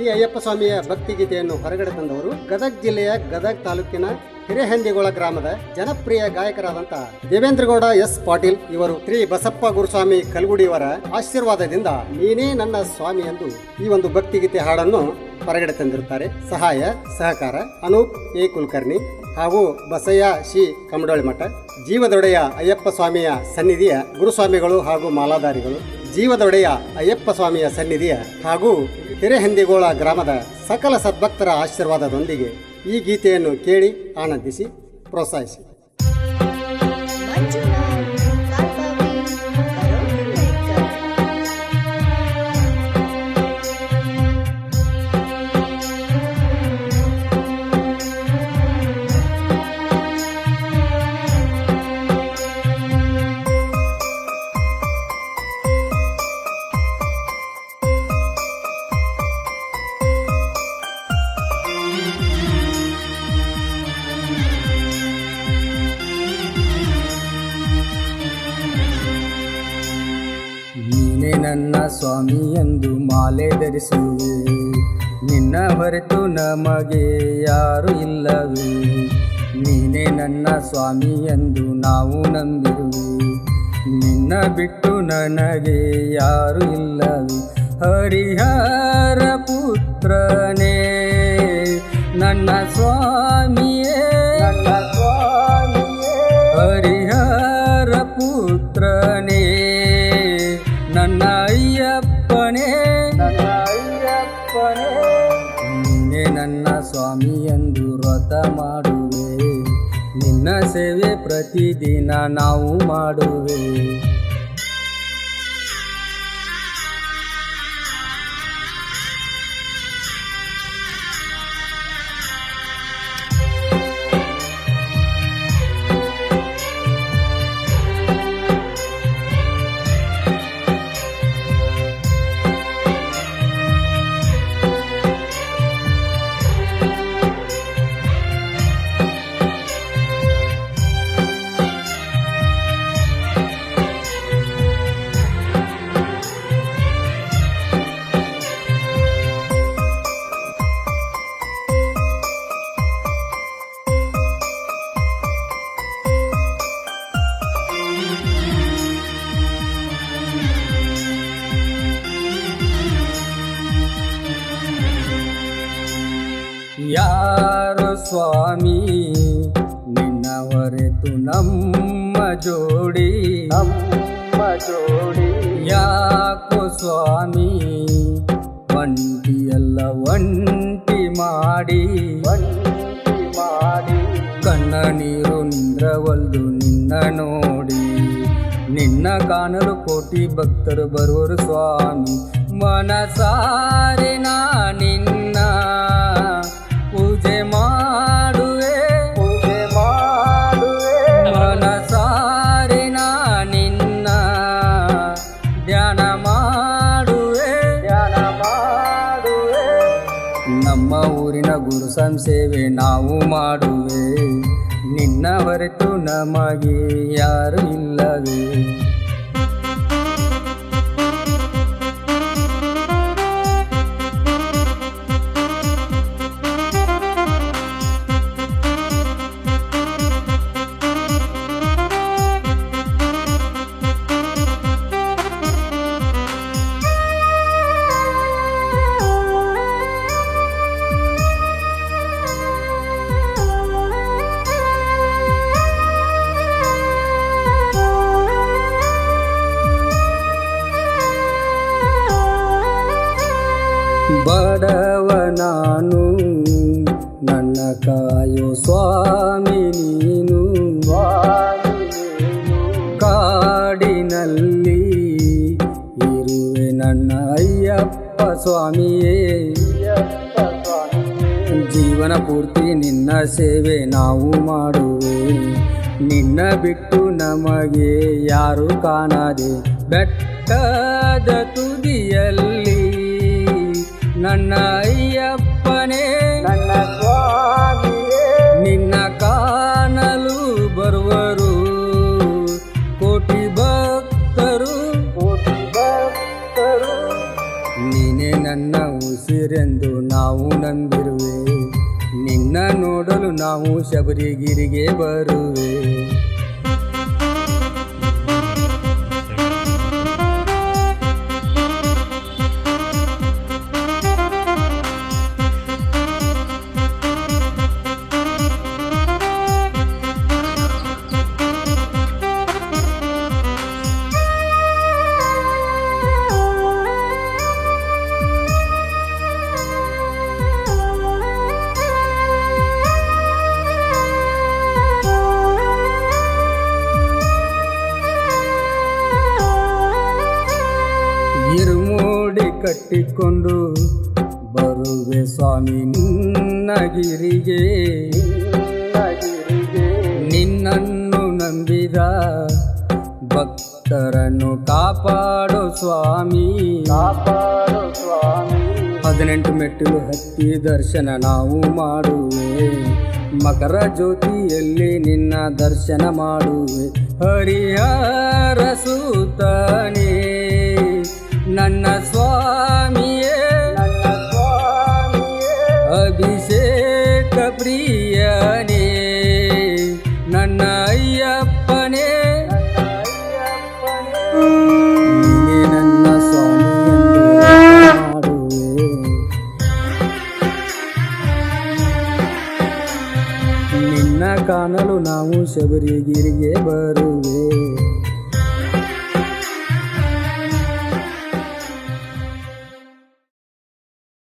ಈ ಅಯ್ಯಪ್ಪ ಸ್ವಾಮಿಯ ಭಕ್ತಿ ಗೀತೆಯನ್ನು ಹೊರಗಡೆ ತಂದವರು ಗದಗ್ ಜಿಲ್ಲೆಯ ಗದಗ್ ತಾಲೂಕಿನ ಹಿರೇಹಂದಿಗೋಳ ಗ್ರಾಮದ ಜನಪ್ರಿಯ ಗಾಯಕರಾದಂತ ದೇವೇಂದ್ರಗೌಡ ಎಸ್ ಪಾಟೀಲ್ ಇವರು ಶ್ರೀ ಬಸಪ್ಪ ಗುರುಸ್ವಾಮಿ ಕಲ್ಗುಡಿಯವರ ಆಶೀರ್ವಾದದಿಂದ ನೀನೇ ನನ್ನ ಸ್ವಾಮಿ ಎಂದು ಈ ಒಂದು ಭಕ್ತಿ ಗೀತೆ ಹಾಡನ್ನು ಹೊರಗಡೆ ತಂದಿರುತ್ತಾರೆ. ಸಹಾಯ, ಸಹಕಾರ, ಅನೂಪ್ ಎ. ಕುಲಕರ್ಣಿ ಹಾಗೂ ಬಸಯ್ಯ ಶಿ ಕಮಡೋಳಿ ಮಠ, ಜೀವದೊಡೆಯ ಅಯ್ಯಪ್ಪ ಸ್ವಾಮಿಯ ಸನ್ನಿಧಿಯ ಗುರುಸ್ವಾಮಿಗಳು ಹಾಗೂ ಮಾಲಾಧಾರಿಗಳು, ಜೀವದೊಡೆಯ ಅಯ್ಯಪ್ಪ ಸ್ವಾಮಿಯ ಸನ್ನಿಧಿಯ ಹಾಗೂ ಹಿರೇಹಂದಿಗೋಳ ಗ್ರಾಮದ ಸಕಲ ಸದ್ಭಕ್ತರ ಆಶೀರ್ವಾದದೊಂದಿಗೆ ಈ ಗೀತೆಯನ್ನು ಕೇಳಿ ಆನಂದಿಸಿ ಪ್ರೋತ್ಸಾಹಿಸಿ. ನನ್ನ ಸ್ವಾಮಿ ಎಂದು ಮಾಲೆ ಧರಿಸುವೆ. ನಿನ್ನ ಹೊರತು ನಮಗೆ ಯಾರು ಇಲ್ಲವೇ. ನೀನೇ ನನ್ನ ಸ್ವಾಮಿ ಎಂದು ನಾವು ನಂಬಿರುವೆ. ನಿನ್ನ ಬಿಟ್ಟು ನನಗೆ ಯಾರು ಇಲ್ಲವೇ. ಹರಿಹರ ಪುತ್ರನೇ, ನನ್ನ ಸ್ವಾಮಿಯೇ ನಿನ್ನ ಸೇವೆ ಪ್ರತಿದಿನ ನಾವು ಮಾಡುವೆ. ಯಾರು ಸ್ವಾಮಿ? ನಿನ್ನವರೆತು ನಮ್ಮ ಜೋಡಿ. ನಮ್ಮ ಜೋಡಿ. ಯಾಕೋ ಸ್ವಾಮಿ? ಒಂಟಿಯಲ್ಲ ಒಂಟಿ ಮಾಡಿ. ಒಂಟಿ ಮಾಡಿ. ಕಣ್ಣ ನೀರು ನಿಂದ್ರವಲ್ದು ನಿನ್ನ ನೋಡಿ. ನಿನ್ನ ಕಾಣಲು ಕೋಟಿ ಭಕ್ತರು ಬರುವರು ಸ್ವಾಮಿ. ಮನಸಾರೆ ನಿನ್ನ ಸಂಸೇವೆ ನಾವು ಮಾಡುವೆ. ನಿನ್ನ ಹೊರತು ನಮಗೆ ಯಾರು ಇಲ್ಲವೇ? ಬಡವ ನಾನು, ನನ್ನ ಕಾಯೋ ಸ್ವಾಮಿ ನೀನು. ಕಾಡಿನಲ್ಲಿ ಇರುವೆ ನನ್ನ ಅಯ್ಯಪ್ಪ ಸ್ವಾಮಿಯೇ. ಜೀವನ ಪೂರ್ತಿ ನಿನ್ನ ಸೇವೆ ನಾವು ಮಾಡುವೆ. ನಿನ್ನ ಬಿಟ್ಟು ನಮಗೆ ಯಾರು ಕಾಣದೆ ಬೆಟ್ಟದ ತುದಿಯಲ್ಲಿ ನನ್ನ ಅಯ್ಯಪ್ಪನೇ ನನ್ನ ಸ್ವಾಮಿಯೇ ನಿನ್ನ ಕಾಣಲು ಬರುವರು. ಕೋಟಿ ಭಕ್ತರು ಕೋಟಿ ಭಕ್ತರು ನೀನೇ ನನ್ನ ಉಸಿರೆಂದು ನಾವು ನಂಬಿರುವೆ. ನಿನ್ನ ನೋಡಲು ನಾವು ಶಬರಿಗಿರಿಗೆ ಬರುವೆ. ಇರುಮೂಡಿ ಕಟ್ಟಿಕೊಂಡು ಬರುವೆ ಸ್ವಾಮಿ ನಿನ್ನಗಿರಿಗೆ ನಿನ್ನನ್ನು ನಂಬಿದ ಭಕ್ತರನ್ನು ಕಾಪಾಡು ಸ್ವಾಮಿ ಕಾಪಾಡೋ ಸ್ವಾಮಿ. ಹದಿನೆಂಟು ಮೆಟ್ಟಿಲು ಹತ್ತಿ ದರ್ಶನ ನಾವು ಮಾಡುವೆ. ಮಕರ ಜ್ಯೋತಿಯಲ್ಲಿ ನಿನ್ನ ದರ್ಶನ ಮಾಡುವೆ. ಹರಿಹರ ಸೂತನೇ. ನನ್ನ ಸ್ವಾಮಿಯೇ ಸ್ವಾಮಿಯೇ ಅಭಿಷೇಕ ಪ್ರಿಯನೇ, ನನ್ನ ಅಯ್ಯಪ್ಪನೇ, ನೀನೇ ನನ್ನ ಸ್ವಾಮಿ ಎಂದು ಮಾಡುವೆ. ನಿನ್ನ ಕಾಣಲು ನಾವು ಶಬರಿಗಿರಿಗೆ ಬರುವೆ.